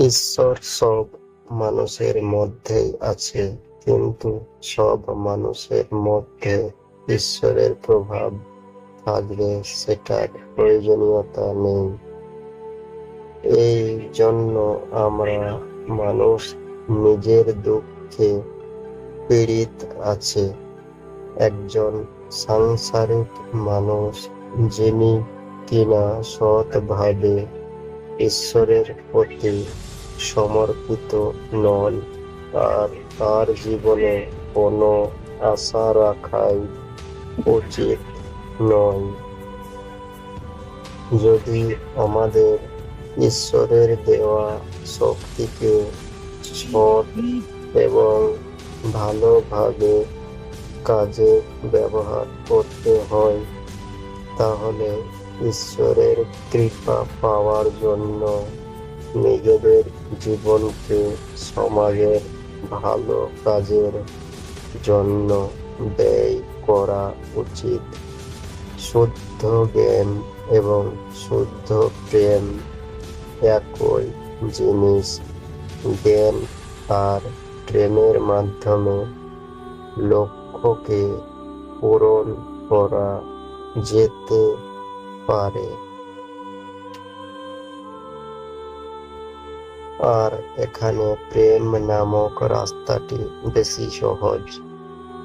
ঈশ্বর সব মানুষের মধ্যেই আছে, কিন্তু সব মানুষের মধ্যে ঈশ্বরের প্রভাব থাকবে সেটার প্রয়োজনীয়তা নেই। এই জন্য আমরা মানুষ নিজের দুঃখে পীড়িত আছে। একজন সাংসারিক মানুষ যিনি কিনা সৎভাবে ঈশ্বরের প্রতি সমর্পিত নন, আর তার জীবনে কোনো আশা রাখাই উচিত নয়। যদি আমাদের ঈশ্বরের দেওয়া শক্তিকে সৎ এবং ভালোভাবে কাজে ব্যবহার করতে হয়, তাহলে ঈশ্বরের কৃপা পাওয়ার জন্য নিজেদের জীবনকে সমাজের ভালো কাজের জন্য ব্যয় করা উচিত। শুদ্ধ জ্ঞান এবং শুদ্ধ প্রেম একই জিনিস। জ্ঞান আর প্রেমের মাধ্যমে লক্ষ্যকে পূরণ করা যেতে পারে। আর এখানে প্রেম নামক রাস্তাটি বেশি সহজ।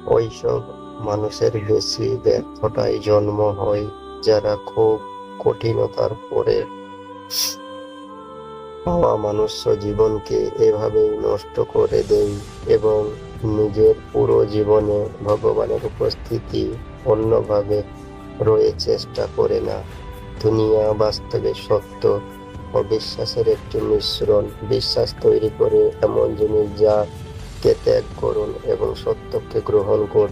ওইসব মানুষের বেশি ব্যর্থটাই জন্ম হয় যারা খুব কঠিনতার পরে। পাওয়া মনুষ্য জীবনকে এভাবেই নষ্ট করে দেয় এবং নিজের পুরো জীবনে ভগবানের উপস্থিতি অন্যভাবে রয়ে চেষ্টা করে না। দুনিয়া বাস্তবে সত্য ও বিশ্বাসের একটি মিশ্রণ। বিশ্বাস তৈরি করে এমন জিনিস যা কে ত্যাগ করুন এবং সত্যকে গ্রহণ করুন।